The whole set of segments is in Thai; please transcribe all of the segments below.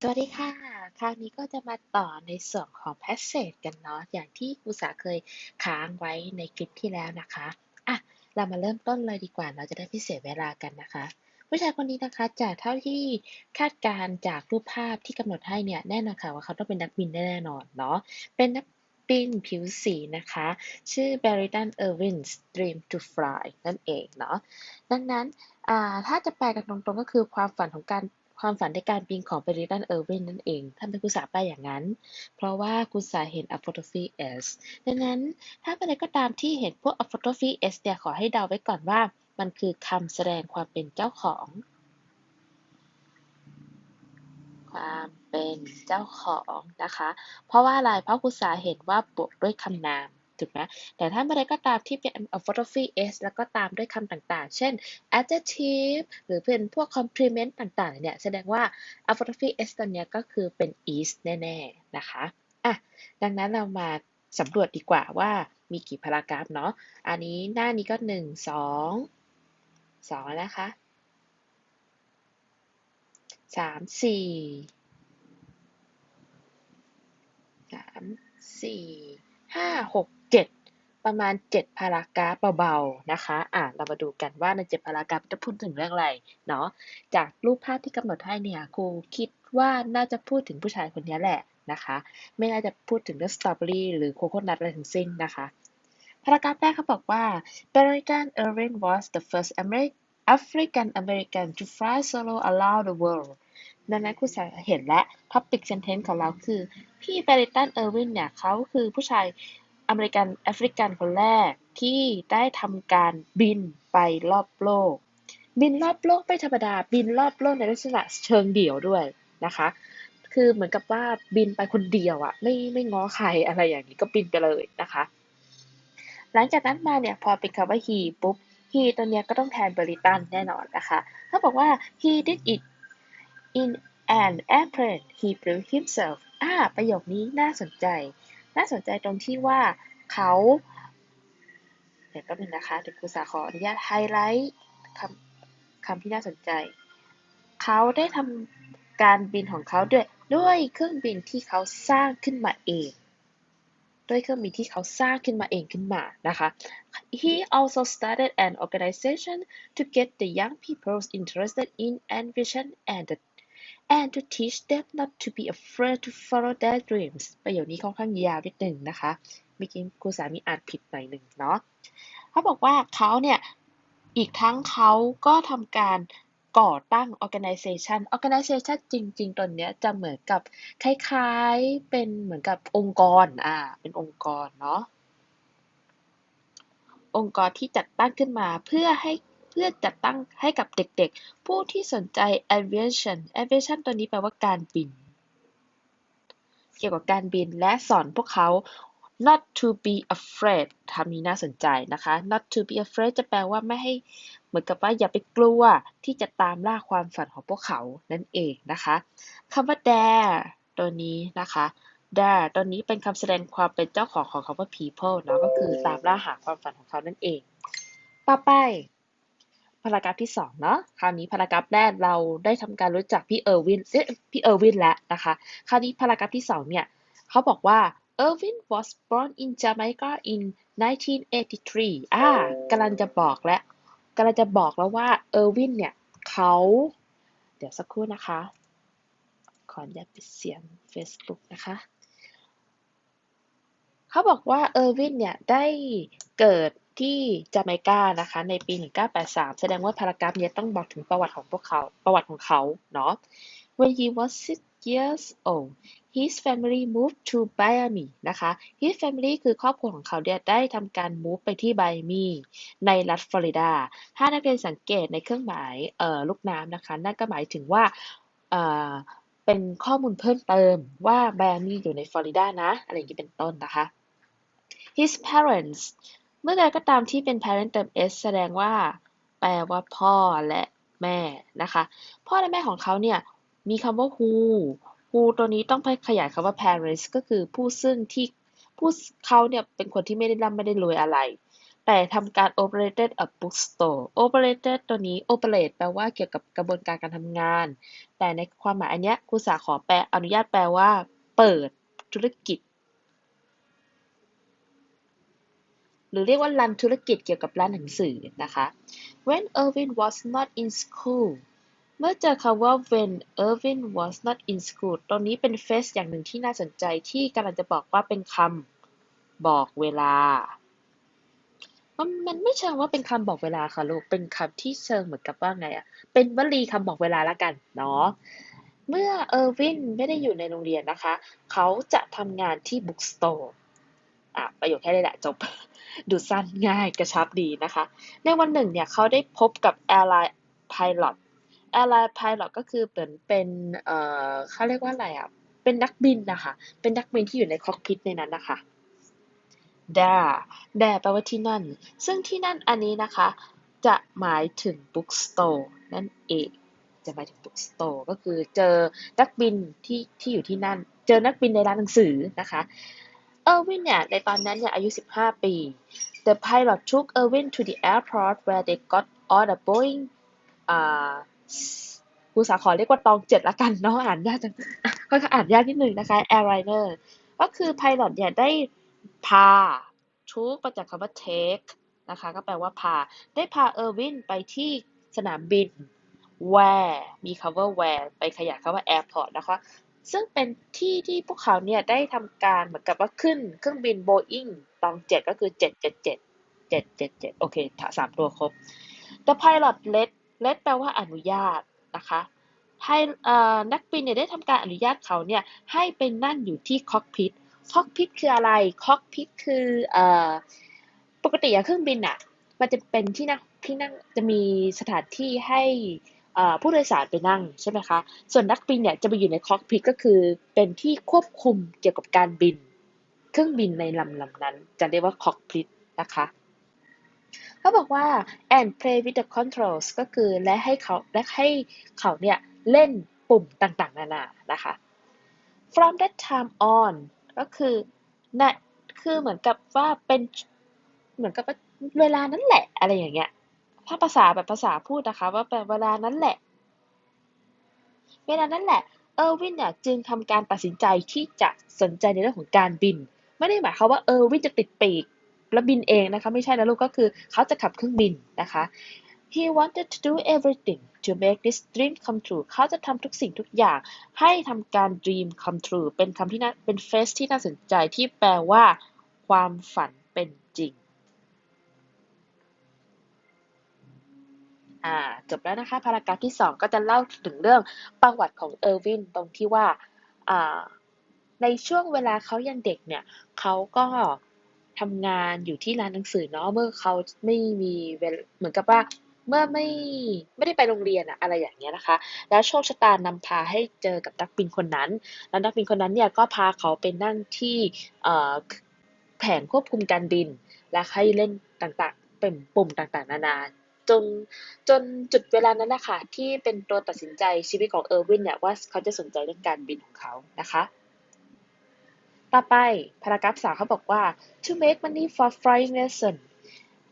สวัสดีค่ะ คราวนี้ก็จะมาต่อในส่วนของ passage กันเนาะ อย่างที่ครูสาเคยค้างไว้ในคลิปที่แล้วนะคะ อะ เรามาเริ่มต้นเลยดีกว่า เราจะได้ไม่เสียเวลากันนะคะ ผู้ชายคนนี้นะคะ จากเท่าที่คาดการจากรูปภาพที่กำหนดให้เนี่ย แน่นอนค่ะว่าเขาต้องเป็นนักบินแน่นอนเนาะ เป็นนักบินผิวสีนะคะ ชื่อ Barrington Irwin's Dream to Fly นั่นเองเนาะ ดังนั้นอ่าถ้าจะแปลกันตรงๆก็คือความฝันของการ ความฝันในการบินของเบริตันเออร์วินนั่นเองทำไมครูสาแปอย่างนั้น เพราะว่าครูสาเห็น apostrophe s ดังนั้นถ้าเมื่อใดก็ตามที่เห็นพวก apostrophe s เนี่ยขอให้เดาไว้ก่อนว่า มันคือคำแสดงความเป็นเจ้าของ ความเป็นเจ้าของนะคะ เพราะว่าอะไรเพราะครูสาเห็นว่าบวกด้วยคำนาม ถูกไหมแต่ถ้าเมื่อใดก็ตามที่เป็น apostrophe s แล้วก็ตามด้วยคำต่างๆ เช่น adjective หรือเป็นพวก complement ต่างๆ เนี่ย แสดงว่า apostrophe s ตัวเนี้ยก็คือเป็น is แน่ๆ นะคะอะดังนั้นเรามาสำรวจดีกว่าว่ามีกี่พารากราฟเนาะ อันนี้หน้านี้ก็หนึ่งสองสองนะคะสามสี่สา มสี่ห้าหกเจ็ดประมาณเจ็ดพารากราฟเบาๆนะคะ อะเรามาดูกันว่าในเจ็ดพารากราฟจะพูดถึงเรื่องอะไรเนาะ จากรูปภาพที่กำหนดให้เนี่ยครูคิดว่าน่าจะพูดถึงผู้ชายคนนี้แหละนะคะ ไม่น่าจะพูดถึงเรื่องสตรอเบอรี่หรือโคโคนัทอะไรทั้งสิ้นนะคะพารากราฟแรกเขาบอกว่า Barrington Irvin was the first African American to fly solo around the world ดังนั้นคุณจะเห็นและ topic sentence ของเราคือ พี่แบริตันเออร์วินเนี่ยเขาคือผู้ชาย อเมริกันแอฟริกันคนแรกที่ได้ทำการบินไปรอบโลก บินรอบโลกไม่ธรรมดา บินรอบโลกในลักษณะเชิงเดี่ยวด้วยนะคะ คือเหมือนกับว่าบินไปคนเดียวอะไม่ไม่ง้อใครอะไรอย่างนี้ก็บินไปเลยนะคะ หลังจากนั้นมาเนี่ยพอเป็นคำว่า he ปุ๊บ he ตัวเนี้ยก็ต้องแทนบริตันแน่นอนนะคะเขาบอกว่า he did it in an airplane he blew himself อ่าประโยคนี้น่าสนใจ น่าสนใจตรงที่ว่าเขาเดี๋ยวแป๊บนึงนะคะเดี๋ยวครูสาขออนุญาตไฮไลท์คำคำที่น่าสนใจ เขาได้ทำการบินของเขาด้วยด้วยเครื่องบินที่เขาสร้างขึ้นมาเอง ด้วยเครื่องบินที่เขาสร้างขึ้นมาเองขึ้นมานะคะ He also started an organization to get the young people interested in aviation and and to teach them not to be afraid to follow their dreams ประโยคนี้ค่อนข้างยาวนิดหนึ่งนะคะเมื่อกี้ครูสามีอ่านผิดหน่อยหนึ่งเนาะเขาบอกว่าเขาเนี่ย อีกทั้งเขาก็ทำการก่อตั้ง organization organization จริง ๆ ตอนนี้จะเหมือนกับคล้ายๆ เป็นเหมือนกับองค์กร อ่า เป็นองค์กรเนาะ องค์กรที่จัดตั้งขึ้นมาเพื่อให้ เพื่อจัดตั้งให้กับเด็กๆ ผู้ที่สนใจ aviation aviation ตัวนี้แปลว่าการบิน เกี่ยวกับการบินและสอนพวกเขา not to be afraid คำนี้น่าสนใจนะคะ not to be afraid จะแปลว่าไม่ให้เหมือนกับว่าอย่าไปกลัวที่จะตามล่าความฝันของพวกเขานั่นเองนะคะคำว่า dare ตัวนี้นะคะ dare ตัวนี้เป็นคำแสดงความเป็นเจ้าของของคำว่า people เนาะก็คือตามล่าหาความฝันของเขานั่นเอง ต่อไป พารากราฟที่สองเนาะคราวนี้พารากราฟแรกเราได้ทำการรู้จักพี่เออร์วินเอ๊ะพี่เออร์วินแล้วนะคะ คราวนี้พารากราฟที่สองเนี่ยเขาบอกว่า Irvin was born in Jamaica in 1983 อ่ากำลังจะบอกแล้วกำลังจะบอกแล้วว่าเออร์วินเนี่ยเขา เดี๋ยวสักครู่นะคะ ขออนุญาตปิดเสียง Facebook นะคะเขาบอกว่าเออร์วินเนี่ยได้เกิด ที่จาเมกานะคะในปี 1983 แสดงว่าพารากราฟนี้ต้องบอกถึงประวัติของพวกเขาประวัติของเขาเนาะ When he was six years old his family moved to Miami นะคะ his family คือครอบครัวของเขาเนี่ยได้ทำการ move ไปที่ไบมีในรัฐฟลอริดา ถ้านักเรียนสังเกตในเครื่องหมายเอ่อลูกน้ำนะคะ นั่นก็หมายถึงว่าเอ่อเป็นข้อมูลเพิ่มเติมว่าไบอามีอยู่ในฟลอริดานะ อะไรอย่างนี้เป็นต้นนะคะ his parents เมื่อใดก็ตามที่เป็น parent เติม s แสดงว่า แปลว่าพ่อและแม่นะคะ พ่อและแม่ของเขาเนี่ย มีคำว่า who who ตัวนี้ต้องขยายคำว่า parents ก็คือผู้ซึ่งที่ผู้เขาเนี่ย เป็นคนที่ไม่ได้ร่ำไม่ได้รวยอะไร แต่ทำการ operated a bookstore operated ตัวนี้ operate แปลว่าเกี่ยวกับกระบวนการการทำงาน แต่ในความหมายอันเนี้ยครูสาขอแปลอนุญาตแปลว่า เปิดธุรกิจ หรือเรียกว่ารันธุรกิจเกี่ยวกับร้านหนังสือนะคะ when Irvin was not in school เมื่อเจอคำว่า when Irvin was not in school ตรงนี้เป็นเฟสอย่างหนึ่งที่น่าสนใจที่กำลังจะบอกว่าเป็นคำบอกเวลา มันมันไม่เชิงว่าเป็นคำบอกเวลาค่ะลูก เป็นคำที่เชิงเหมือนกับว่าไงอะเป็นวลีคำบอกเวลาละกันเนาะ เมื่อเออร์วินไม่ได้อยู่ในโรงเรียนนะคะ เขาจะทำงานที่บุ๊กสโตร์ อะประโยคแค่นี้แหละจบ ดูสั้นง่ายกระชับดีนะคะ ในวันหนึ่งเนี่ยเขาได้พบกับ Airline Pilot Airline Pilot ก็คือเหมือนเป็นเอ่อเขาเรียกว่าอะไรอะเป็นนักบินนะคะ เป็นนักบินที่อยู่ในคอกพิทในนั้นนะคะ there there แปลว่าที่นั่น ซึ่งที่นั่นอันนี้นะคะ จะหมายถึง bookstore นั่นเอง จะหมายถึง bookstore ก็คือเจอนักบินที่ที่อยู่ที่นั่น เจอนักบินในร้านหนังสือนะคะ เออร์วินเนี่ยในตอนนั้นเนี่ยอายุ 15 ปี The pilot took Irwin to the airport where they got on a Boeing อ่าครูสาขอเรียกว่าตองเจ็ดละกันเนาะอ่านยากจังค่อนข้างอ่านยากนิดนึงนะคะ Airliner ก็คือ pilot เนี่ยได้พา took มาจากคำว่า take นะคะก็แปลว่าพา ได้พาเออร์วินไปที่สนามบิน where มีคำว่า where ไปขยายคำว่า airport นะคะ ซึ่งเป็นที่ที่พวกเขาเนี่ยได้ทำการเหมือนกับว่าขึ้นเครื่องบิน Boeing ตองเจ็ดก็คือ777 777โอเคสามตัวครบ The pilot let let แปลว่าอนุญาตนะคะให้นักบินเนี่ยได้ทำการอนุญาตเขาเนี่ยให้ไปนั่งอยู่ที่ cockpit cockpit คืออะไร cockpit คือเอ่อปกติอะเครื่องบินอะมันจะเป็นที่นั่งที่นั่งจะมีสถานที่ให้ ผู้โดยสารไปนั่งใช่ไหมคะ ส่วนนักบินเนี่ยจะไปอยู่ในคอกพิทก็คือเป็นที่ควบคุมเกี่ยวกับการบิน เครื่องบินในลำลำนั้น จะเรียกว่าคอกพิทนะคะเขาบอกว่า and play with the controls ก็คือและให้เขาและให้เขาเนี่ยเล่นปุ่มต่างๆ นานานะคะ from that time on ก็คือนะคือเหมือนกับว่าเป็นเหมือนกับเวลานั้นแหละอะไรอย่างเงี้ย ถ้าภาษาแบบภาษาพูดนะคะ ว่าแปลเวลานั้นแหละ เวลานั้นแหละ เออร์วินเนี่ยจึงทำการตัดสินใจที่จะสนใจในเรื่องของการบิน ไม่ได้หมายความว่าเออร์วินจะติดปีกแล้วบินเองนะคะ ไม่ใช่นะลูกก็คือเขาจะขับเครื่องบินนะคะ he wanted to do everything to make this dream come true เขาจะทำทุกสิ่งทุกอย่างให้ทำการ dream come true เป็นคำที่น่าเป็นเฟสที่น่าสนใจที่แปลว่า ความฝันเป็นจริง อ่าจบแล้วนะคะพารากราฟที่ 2 ก็จะเล่าถึงเรื่องประวัติของเออร์วินตรงที่ว่าอ่าในช่วงเวลาเขายังเด็กเนี่ยเขาก็ทำงานอยู่ที่ร้านหนังสือเนาะเมื่อเขาไม่มีเวลเหมือนกับว่าเมื่อไม่ไม่ได้ไปโรงเรียนอะอะไรอย่างเงี้ยนะคะ แล้วโชคชะตานำพาให้เจอกับนักบินคนนั้น แล้วนักบินคนนั้นเนี่ยก็พาเขาไปนั่งที่แผงควบคุมการบิน และให้เล่นต่างๆเป็นปุ่มต่างๆ นานา จนจนจุดเวลานั้นแหละค่ะที่เป็นตัวตัดสินใจชีวิตของเออร์วินเนี่ยว่าเขาจะสนใจเรื่องการบินของเขานะคะต่อไปพารากราฟสามเขาบอกว่า to make money for flying lesson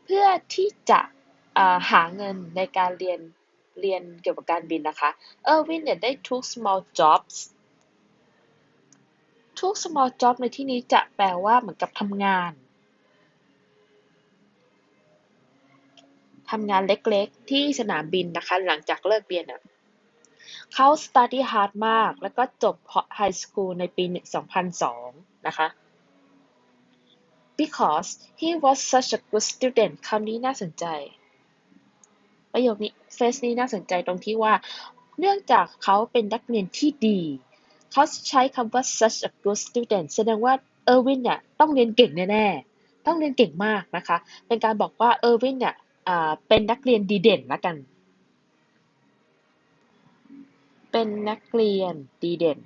เพื่อที่จะหาเงินในการเรียนเรียนเกี่ยวกับการบินนะคะเออร์วินเนี่ยได้ took small jobs took small job ในที่นี้จะแปลว่าเหมือนกับทำงาน ทำงานเล็กๆ ที่สนามบินนะคะ หลังจากเลิกเรียนอะเขา study hard มาก แล้วก็จบ high school ในปี 2002 นะคะ because he was such a good student คำนี้น่าสนใจ ประโยคนี้เฟสนี้น่าสนใจตรงที่ว่า เนื่องจากเขาเป็นนักเรียนที่ดี เขาใช้คำว่า such a good student แสดงว่าเออร์วินเนี่ยต้องเรียนเก่งแน่ๆ ต้องเรียนเก่งมากนะคะ เป็นการบอกว่าเออร์วินเนี่ย เป็นนักเรียนดีเด่นละกัน เป็นนักเรียนดีเด่น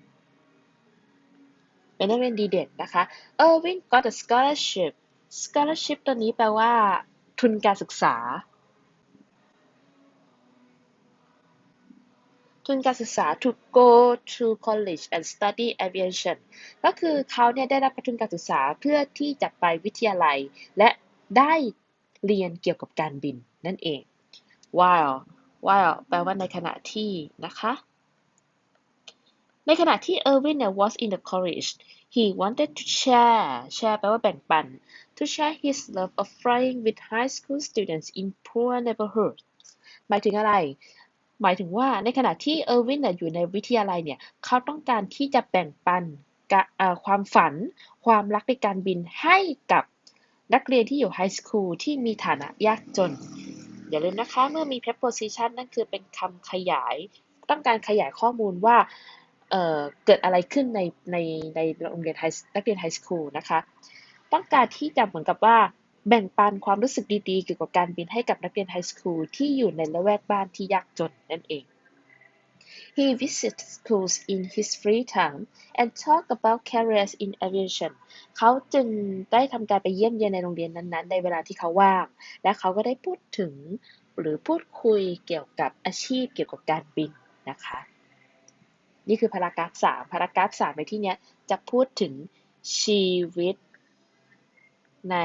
เป็นนักเรียนดีเด่นนะคะ Irving got a scholarship scholarship ตัวนี้แปลว่า ทุนการศึกษา ทุนการศึกษา to go to college and study aviation ก็คือเขาเนี่ยได้รับทุนการศึกษาเพื่อที่จะไปวิทยาลัย และได้ เรียนเกี่ยวกับการบินนั่นเอง while while แปลว่าในขณะที่นะคะ ในขณะที่ Irvin เนี่ย was in the college he wanted to share share แปลว่าแบ่งปัน to share his love of flying with high school students in poor neighborhoods หมายถึงอะไร หมายถึงว่าในขณะที่เออร์วินอยู่ในวิทยาลัยเนี่ยเขาต้องการที่จะแบ่งปันความฝัน ความรักในการบินให้กับ นักเรียนที่อยู่ไฮสคูลที่มีฐานะยากจน อย่าลืมนะคะ เมื่อมี preposition นั่นคือเป็นคำขยาย ต้องการขยายข้อมูลว่าเเกิดอะไรขึ้นในในในโรงเรียนไฮนักเรียนไฮสคูลนะคะ ต้องการที่จะเหมือนกับว่าแบ่งปันความรู้สึกดีๆ เกี่ยวกับการบินให้กับนักเรียนไฮสคูลที่อยู่ในละแวกบ้านที่ยากจนนั่นเอง He visits schools in his free time and talk about careers in aviation เขาจึงได้ทำการไปเยี่ยมเยียนในโรงเรียนนั้นๆ ในเวลาที่เขาว่าง และเขาก็ได้พูดถึงหรือพูดคุยเกี่ยวกับอาชีพเกี่ยวกับการบินนะคะ นี่คือพารากราฟสามพารากราฟสามในที่นี้จะพูดถึงชีวิตใน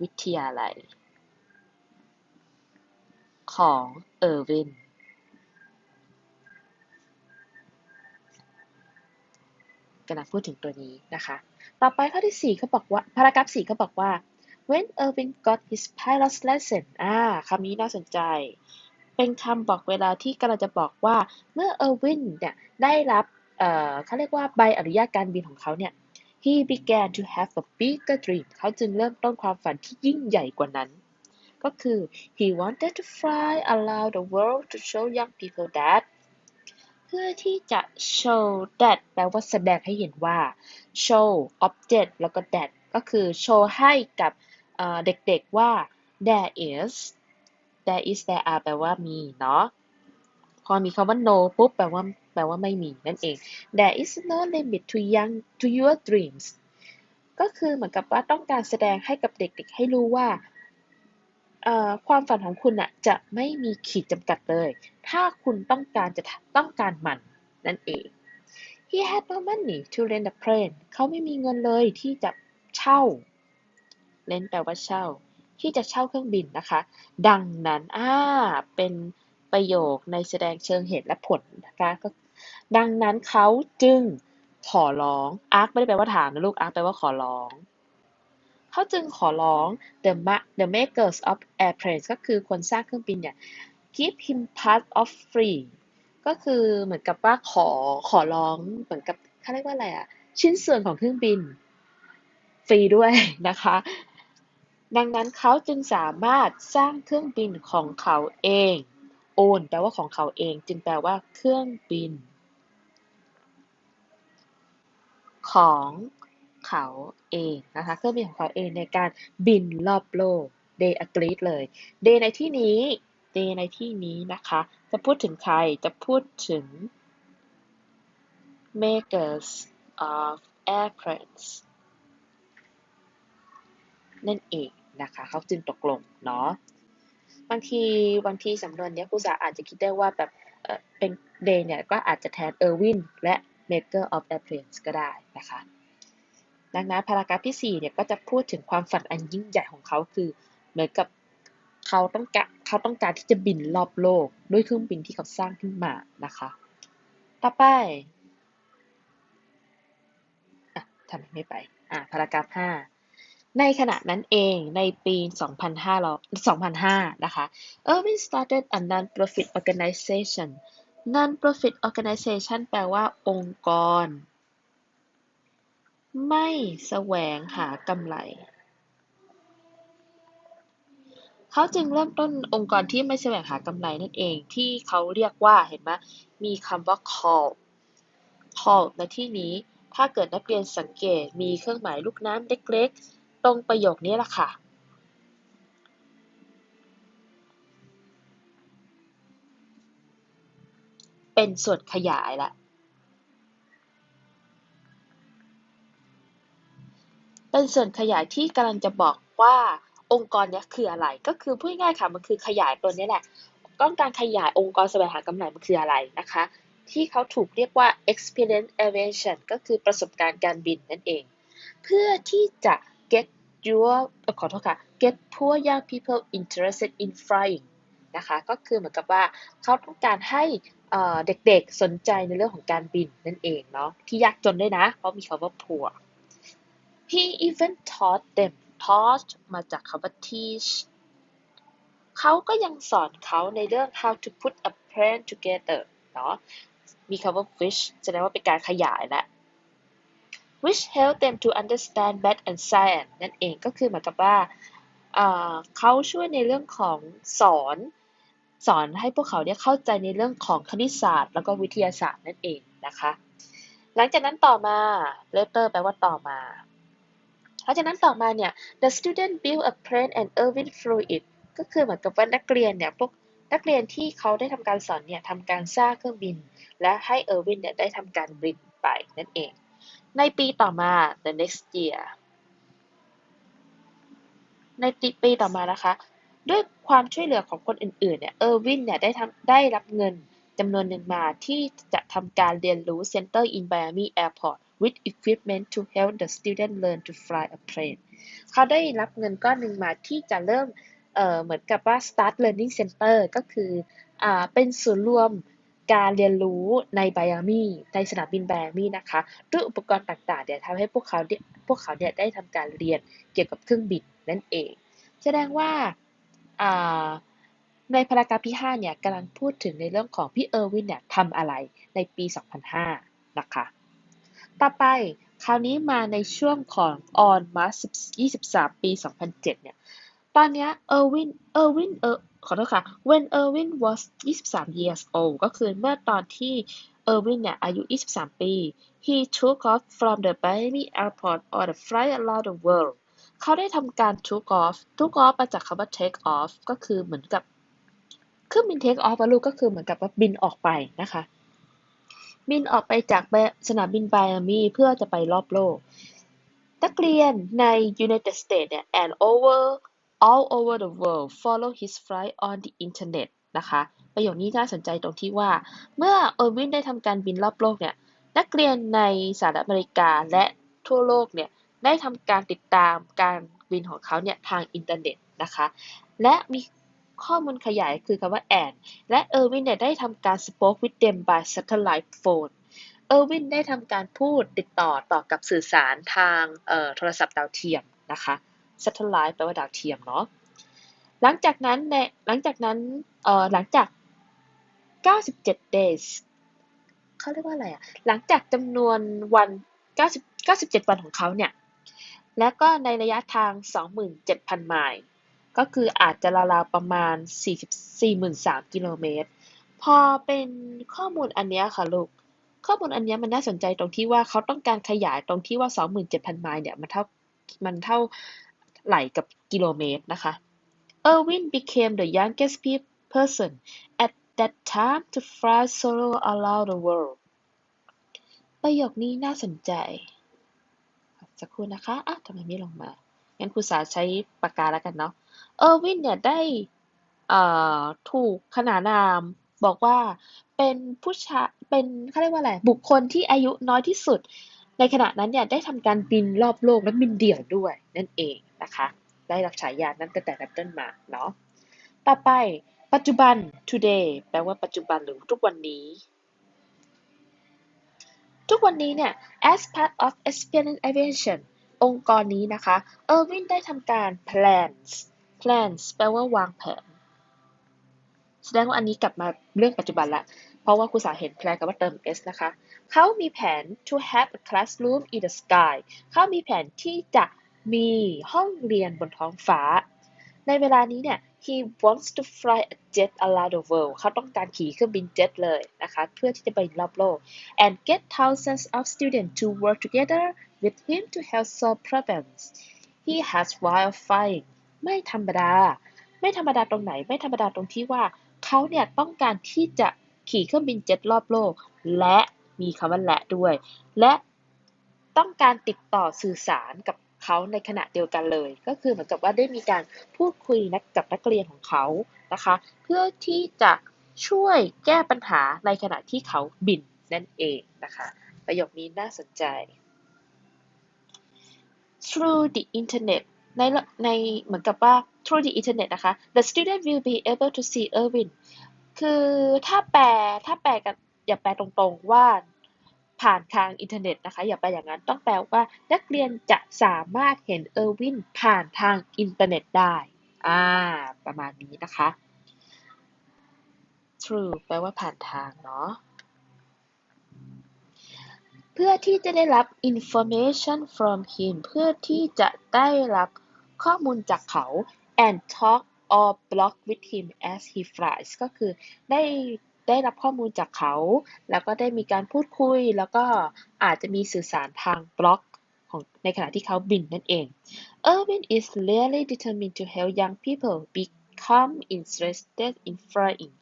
วิทยาลัย ของเออร์วิน กำลังพูดถึงตัวนี้นะคะ ต่อไปข้อที่4เขาบอกว่าพารากราฟ4เขาบอกว่า when Irvin got his pilot's lesson อ่าคำนี้น่าสนใจ เป็นคำบอกเวลาที่กำลังจะบอกว่าเมื่อเออร์วินเนี่ยได้รับเอ่อเขาเรียกว่าใบอนุญาตการบินของเขาเนี่ย he began to have a bigger dream เขาจึงเริ่มต้นความฝันที่ยิ่งใหญ่กว่านั้น ก็คือ he wanted to fly around the world to show young people that พื่อที่จะ show that แปลว่าแสดงให้เห็นว่า show object แล้วก็ that ก็คือ show ให้กับเด็กๆว่า there is there is there are แปลว่ามีเนาะ พอมีคำว่า no ปุ๊บแปลว่าแปลว่าไม่มีนั่นเอง there is no limit to young to your dreams ก็คือเหมือนกับว่าต้องการแสดงให้กับเด็กๆ ให้รู้ว่า ความฝันของคุณอะจะไม่มีขีดจำกัดเลย ถ้าคุณต้องการจะต้องการมันนั่นเอง he had no money to rent a plane เขาไม่มีเงินเลยที่จะเช่า rent แปลว่าเช่า ที่จะเช่าเครื่องบินนะคะ ดังนั้นอ่าเป็นประโยคในแสดงเชิงเหตุและผลนะคะก็ดังนั้นเขาจึงขอร้องอาร์คไม่ได้แปลว่าถามนะลูกอาร์คแปลว่าขอร้อง เขาจึงขอร้อง the the makers of airplanes ก็คือคนสร้างเครื่องบินเนี่ย give him part of free ก็คือเหมือนกับว่าขอขอร้องเหมือนกับเขาเรียกว่าอะไรอะชิ้นส่วนของเครื่องบิน ฟรีด้วยนะคะ ดังนั้นเขาจึงสามารถสร้างเครื่องบินของเขาเอง own แปลว่าของเขาเองจึงแปลว่าเครื่องบิน ของ เขาเองนะคะเครื่องบินของเขาเองในการบินรอบโลก They agreed เลย They ในที่นี้ They ในที่นี้นะคะ จะพูดถึงใครจะพูดถึง makers of airplanes นั่นเองนะคะเขาจึงตกลงเนาะบางทีบางทีสำนวนเนี้ครูสาอาจจะคิดได้ว่าแบบเป็น They เนี่ยก็อาจจะแทน Erwin และ maker of airplanes ก็ได้นะคะ ดังนั้นพารากราฟที่4เนี่ยก็จะพูดถึงความฝันอันยิ่งใหญ่ของเขาคือ เหมือนกับเขาต้องการเขาต้องการที่จะบินรอบโลกด้วยเครื่องบินที่เขาสร้างขึ้นมานะคะ ต่อไปอะทำไมไม่ไปอะพารากราฟ5ในขณะนั้นเองในปี 2005นะคะ Irving started a non-profit organization non-profit organization แปลว่าองค์กร ไม่แสวงหากำไร เขาจึงเริ่มต้นองค์กรที่ไม่แสวงหากำไรนั่นเองที่เขาเรียกว่าเห็นไหมมีคำว่า call call ในที่นี้ถ้าเกิดนักเรียนสังเกตมีเครื่องหมายลูกน้ำเล็กๆ ตรงประโยคนี้แหละค่ะ เป็นส่วนขยายละ เป็นส่วนขยายที่กำลังจะบอกว่าองค์กรนี้คืออะไร ก็คือพูดง่ายค่ะมันคือขยายตัวนี้แหละต้องการขยายองค์กรแสวงหากำไรมันคืออะไรนะคะ ที่เขาถูกเรียกว่า experience aviation ก็คือประสบการณ์การบินนั่นเอง เพื่อที่จะ get your ขอโทษค่ะ get poor young people interested in flying นะคะก็คือเหมือนกับว่าเขาต้องการให้เอ่อเด็กๆสนใจในเรื่องของการบินนั่นเองเนาะที่ยากจนด้วยนะ เพราะมีคำว่า poor he even taught them taught มาจากคำว่า teach เขาก็ยังสอนเขาในเรื่อง how to put a plan together เนาะมีคำว่า which แสดงว่าเป็นการขยายและ which help them to understand math and science นั่นเองก็คือหมือนกับว่าเอ่อเขาช่วยในเรื่องของสอนสอนให้พวกเขาเนี่ยเข้าใจในเรื่องของคณิตศาสตร์ แล้วก็วิทยาศาสตร์นั่นเองนะคะ หลังจากนั้นต่อมา later แปลว่าต่อมา หลังจากนั้นต่อมาเนี่ย the student build a plane and Erwin flew it ก็คือเหมือนกับว่านักเรียนเนี่ยพวกนักเรียนที่เขาได้ทำการสอนเนี่ยทำการสร้างเครื่องบิน และให้เออร์วินเนี่ยได้ทำการบินไปนั่นเอง ในปีต่อมา the next year ในปีต่อมานะคะ ด้วยความช่วยเหลือของคนอื่นๆเนี่ยเออร์วินเนี่ยได้ทำได้รับเงิน จำนวนหนึ่งมาที่จะทำการเรียนรู้ Center in Miami Airport with equipment to help the student learn to fly a plane เขาได้รับเงินก้อนหนึ่งมาที่จะเริ่มเเหมือนกับว่า start learning center ก็คืออเป็นศูนย์รวมการเรียนรู้ในไบอามีในสนามบินไบอามีนะคะ ด้วยอุปกรณ์ต่างๆเดี๋ยวทำให้พวกเขาเนี่ยพวกเขาเนี่ยได้ทำการเรียนเกี่ยวกับเครื่องบินนั่นเอง แสดงว่าอ่า ในพารากราฟที่5เนี่ยกำลังพูดถึงในเรื่องของพี่เออร์วินเนี่ยทำอะไรในปี 2005 นะคะ ต่อไปคราวนี้มาในช่วงของ on March 23 ปี 2007 เนี่ย ตอนเนี้ยเออร์วิน เออร์วิน เออขอโทษค่ะ when Erwin was 23 years old ก็คือเมื่อตอนที่เออร์วินเนี่ยอายุ 23 ปี he took off from the Miami airport on a flight around the world เขาได้ทำการ took off took off มาจากคำว่า take off ก็คือเหมือนกับ เครื่องบิน take off อะลูกก็คือเหมือนกับว่าบินออกไปนะคะ บินออกไปจากสนามบินไบอามีเพื่อจะไปรอบโลก นักเรียนใน United States เนี่ย and over all over the world follow his flight on the internet นะคะ ประโยคนี้น่าสนใจตรงที่ว่า เมื่อเออร์วินได้ทำการบินรอบโลกเนี่ย นักเรียนในสหรัฐอเมริกาและทั่วโลกเนี่ย ได้ทำการติดตามการบินของเขาเนี่ยทางอินเทอร์เน็ตนะคะ และมี ข้อมูลขยายคือคำว่า and และเออร์วินเนี่ยได้ทำการ spoke with them by satellite phone เออร์วินได้ทำการพูดติดต่อต่อกับสื่อสารทางโทรศัพท์ดาวเทียมนะคะ satellite แปลว่าดาวเทียมเนาะ หลังจากนั้นในหลังจากนั้นเอ่อหลังจาก 97 days เขาเรียกว่าอะไรอะหลังจากจำนวนวัน 90 97 วันของเขาเนี่ย และก็ในระยะทาง 27,000 ไมล์ ก็คืออาจจะราวๆประมาณ 43,000กิโลเมตร พอเป็นข้อมูลอันเนี้ยค่ะลูก ข้อมูลอันเนี้ยมันน่าสนใจตรงที่ว่าเขาต้องการขยายตรงที่ว่า 27,000 ไมล์เนี่ย มันเท่า มันเท่าไหร่กับกิโลเมตรนะคะ Erwin became the youngest person at that time to fly solo around the world ประโยคนี้น่าสนใจ สักครู่นะคะอะทำไมไม่ลงมา งั้นครูสาใช้ปากกาแล้วกันเนาะ เออร์วินเนี่ยได้ถูกขนานนามบอกว่าเป็นผู้ชาเป็นเขาเรียกว่าอะไร บุคคลที่อายุน้อยที่สุด ในขณะนั้นเนี่ยได้ทำการบินรอบโลกและบินเดี่ยวด้วยนั่นเองนะคะ ได้รับฉายานั้นตั้งแต่นั้นต้นมาเนาะต่อไปปัจจุบัน today แปลว่าปัจจุบันหรือทุกวันนี้ ทุกวันนี้เนี่ย as part of Experience Aviation องค์กรนี้นะคะเออร์วินได้ทำการ plans plan แปลว่าวางแผน แสดงว่าอันนี้กลับมาเรื่องปัจจุบันละ เพราะว่าครูสาวเห็นแพลนกับว่าเติม s นะคะ เขามีแผน to have a classroom in the sky เขามีแผนที่จะมีห้องเรียนบนท้องฟ้า ในเวลานี้เนี่ย he wants to fly a jet around the world เขาต้องการขี่เครื่องบินเจ็ตเลยนะคะ เพื่อที่จะไปรอบโลก and get thousands of students to work together with him to help solve problems he has while flying ไม่ธรรมดา ไม่ธรรมดาตรงไหน ไม่ธรรมดาตรงที่ว่าเขาเนี่ยต้องการที่จะขี่เครื่องบินเจ็ตรอบโลก และมีคำว่าและด้วย และต้องการติดต่อสื่อสารกับเขาในขณะเดียวกันเลย ก็คือเหมือนกับว่าได้มีการพูดคุยนักกับนักเรียนของเขานะคะ เพื่อที่จะช่วยแก้ปัญหาในขณะที่เขาบินนั่นเองนะคะ ประโยคนี้น่าสนใจ through the internet ในในเหมือนกับว่า through the internet นะคะ the student will be able to see Erwin คือถ้าแปลถ้าแปลกันอย่าแปลตรงๆว่าผ่านทางอินเทอร์เน็ตนะคะ อย่าแปลอย่างนั้นต้องแปลว่านักเรียนจะสามารถเห็นเออร์วินผ่านทางอินเทอร์เน็ตได้อ่าประมาณนี้นะคะ true แปลว่าผ่านทางเนาะเพื่อที่จะได้รับ information from him เพื่อที่จะได้รับ ข้อมูลจากเขา and talk or blog with him as he flies ก็คือได้ได้รับข้อมูลจากเขา แล้วก็ได้มีการพูดคุย แล้วก็อาจจะมีสื่อสารทางบล็อกของในขณะที่เขาบินนั่นเอง Irwin is really determined to help young people become interested in flying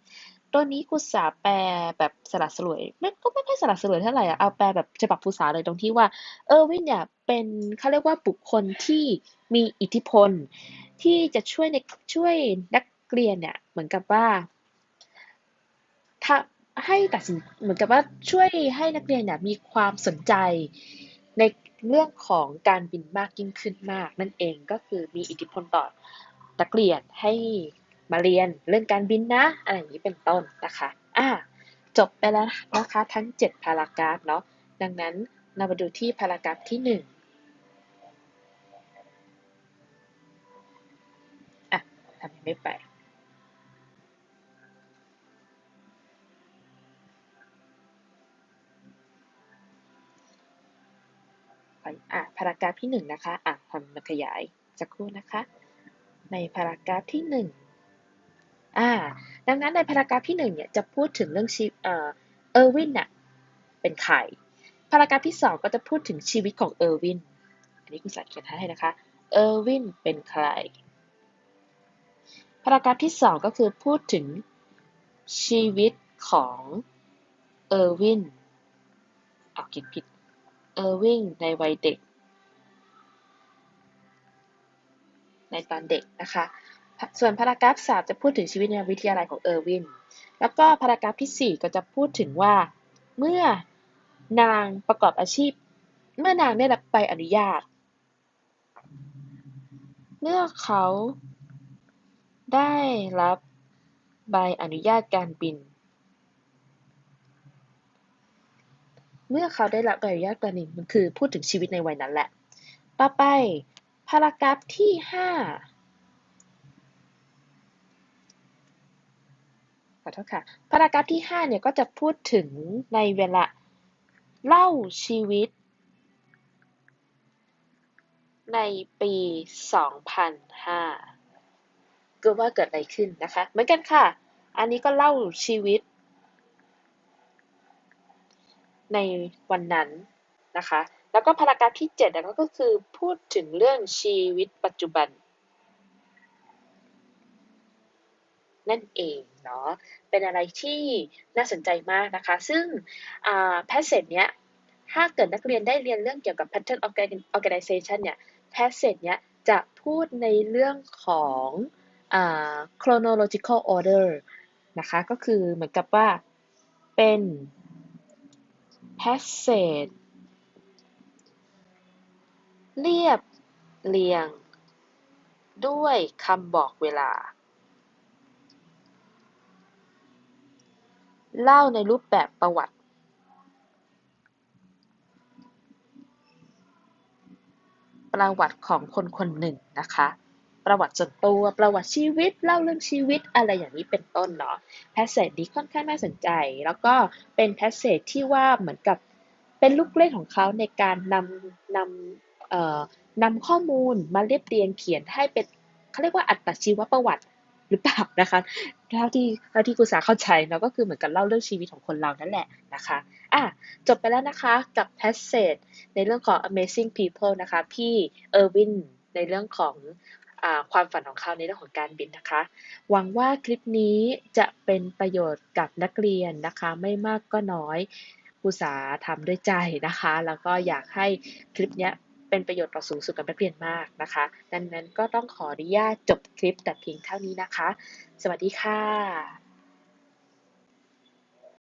ตัวนี้กุศาแปลแบบสลัดสลวยไม่ก็ไม่ค่อยสลัดสลวยเท่าไหร่อะเอาแปลแบบฉบับภาษาเลยตรงที่ว่า เออวินเนี่ยเป็นเขาเรียกว่าบุคคลที่มีอิทธิพล ที่จะช่วยในช่วยนักเรียนเนี่ยเหมือนกับว่าถ้าให้ตัดสินเหมือนกับว่าช่วยให้นักเรียนเนี่ยมีความสนใจในเรื่องของการบินมากยิ่งขึ้นมากนั่นเองก็คือมีอิทธิพลต่อนักเรียนให้ มาเรียนเรื่องการบินนะอะไรอย่างนี้เป็นต้นนะคะอ่าจบไปแล้วนะคะทั้ง 7 พารากราฟเนาะดังนั้นเรามาดูที่พารากราฟที่1อะทำไมไม่ไป อะ พารากราฟที่หนึ่งนะคะ อะทำมาขยายสักครู่นะคะ ในพารากราฟที่หนึ่ง อ่า ดังนั้นในพารากราฟที่หนึ่งเนี่ยจะพูดถึงเรื่องชีเอ่อเออร์วินน่ะเป็นใครพารากราฟที่สองก็จะพูดถึงชีวิตของเออร์วิน อันนี้คุณสัตว์เขียนให้นะคะ เออร์วินเป็นใคร พารากราฟที่สองก็คือพูดถึงชีวิตของเออร์วินเอาเขียนผิด เออร์วิงในวัยเด็ก ในตอนเด็กนะคะ ส่วนพารากราฟ3จะพูดถึงชีวิตในวิทยาลัยของเออร์วิน แล้วก็พารากราฟที่ 4 ก็จะพูดถึงว่าเมื่อนางประกอบอาชีพ เมื่อนางได้รับใบอนุญาต เมื่อเขาได้รับใบอนุญาตการบิน เมื่อเขาได้รับใบอนุญาตการณีมันคือพูดถึงชีวิตในวัยนั้นแหละ ต่อไปพารากราฟที่ 5 ขอโทษค่ะพารากราฟที่5เนี่ยก็จะพูดถึงในเวลาเล่าชีวิต ในปี 2005ก็ว่าเกิดอะไรขึ้นนะคะ เหมือนกันค่ะ อันนี้ก็เล่าชีวิต ในวันนั้นนะคะ แล้วก็พารากราฟที่7นะก็คือพูดถึงเรื่องชีวิตปัจจุบัน นั่นเองเนาะเป็นอะไรที่น่าสนใจมากนะคะ ซึ่งแพสเซจเนี้ยถ้าเกิดนักเรียนได้เรียนเรื่องเกี่ยวกับ pattern organization เนี่ยแพสเซจเนี้ยจะพูดในเรื่องของ chronological order นะคะ ก็คือเหมือนกับว่าเป็น passage เรียบเรียง ด้วยคำบอกเวลา เล่าในรูปแบบประวัติประวัติของคนคนหนึ่งนะคะ ประวัติส่วนตัว ประวัติชีวิต เล่าเรื่องชีวิต อะไรอย่างนี้เป็นต้นเนาะแพสเซจนี้ค่อนข้างน่าสนใจ แล้วก็เป็นแพสเซจที่ว่าเหมือนกับเป็นลูกเล่นของเขาในการนำนำเอ่อนำข้อมูลมาเรียบเรียงเขียนให้เป็นเขาเรียกว่าอัตชีวประวัติ หรือเปล่านะคะเท่าที่เท่าที่กุศาเข้าใจเนาะก็คือเหมือนกับเล่าเรื่องชีวิตของคนเรานั่นแหละนะคะอะจบไปแล้วนะคะกับแพสเซจในเรื่องของ Amazing People นะคะ พี่เออร์วินในเรื่องของความฝันของเขาในเรื่องของการบินนะคะ หวังว่าคลิปนี้จะเป็นประโยชน์กับนักเรียนนะคะ ไม่มากก็น้อยอุตสาห์ทำด้วยใจนะคะ แล้วก็อยากให้คลิปนี้ เป็นประโยชน์ต่อสูงสุดกับนักเรียนมากนะคะ ดังนั้นก็ต้องขออนุญาตจบคลิปแต่เพียงเท่านี้นะคะ สวัสดีค่ะ